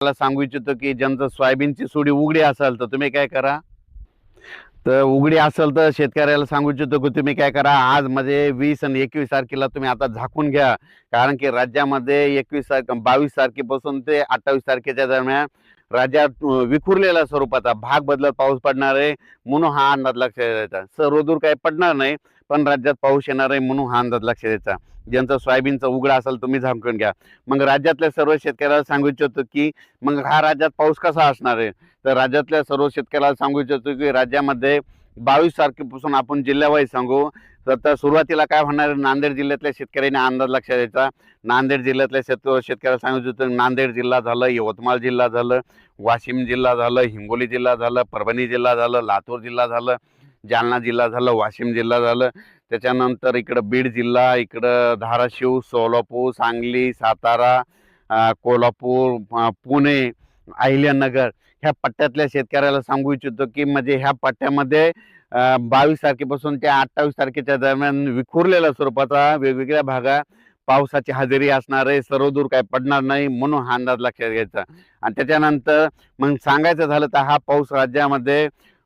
मला सांगू इच्छितो की ज्यांचं सोयाबीनची सोडी उघडी असेल तर तुम्ही काय करा. तर उघडी असेल तर शेतकऱ्याला सांगू इच्छितो की तुम्ही काय करा. आज मध्ये वीस आणि एकवीस तारखेला तुम्ही आता झाकून घ्या. कारण की राज्यामध्ये एकवीस तारखे बावीस तारखेपासून ते अठ्ठावीस तारखेच्या दरम्यान राज्यात विखुरलेल्या स्वरूपाचा भाग बदलत पाऊस पडणार आहे म्हणून हा अंदाज लक्षात द्यायचा सर्वदूर काही पडणार नाही पण राज्यात पाऊस येणार आहे म्हणून हा अंदाज लक्षात द्यायचा ज्यांचं सोयाबीनचा उघडा असेल तुम्ही झाकून घ्या. मग राज्यातल्या सर्व शेतकऱ्याला सांगू इच्छितो की मग हा राज्यात पाऊस कसा असणार आहे? तर राज्यातल्या सर्व शेतकऱ्याला सांगू इच्छितो की राज्यामध्ये बावीस तारखेपासून आपण जिल्ह्यावाईज सांगू. तर सुरुवातीला काय होणार नांदेड जिल्ह्यातल्या शेतकऱ्यांनी अंदाज लक्षात द्यायचा नांदेड जिल्ह्यातल्या शेत शेतकऱ्याला सांगू इच्छितो नांदेड जिल्हा झालं यवतमाळ जिल्हा झालं वाशिम जिल्हा झालं हिंगोली जिल्हा झालं परभणी जिल्हा झालं लातूर जिल्हा झालं. जालना जिल्हा झालं वाशिम जिल्हा झालं. त्याच्यानंतर इकडं बीड जिल्हा इकडं धाराशिव सोलापूर सांगली सातारा कोल्हापूर पुणे अहिल्यानगर ह्या पट्ट्यातल्या शेतकऱ्याला सांगू इच्छितो की म्हणजे ह्या पट्ट्यामध्ये बावीस तारखेपासून ते अठ्ठावीस तारखेच्या दरम्यान विखुरलेल्या स्वरूपाचा वेगवेगळ्या भागात पावसाची हजेरी असणार आहे सर्वदूर काय पडणार नाही म्हणून हा अंदाज लक्षात घ्यायचा. आणि त्याच्यानंतर मग सांगायचं झालं तर हा पाऊस राज्यामध्ये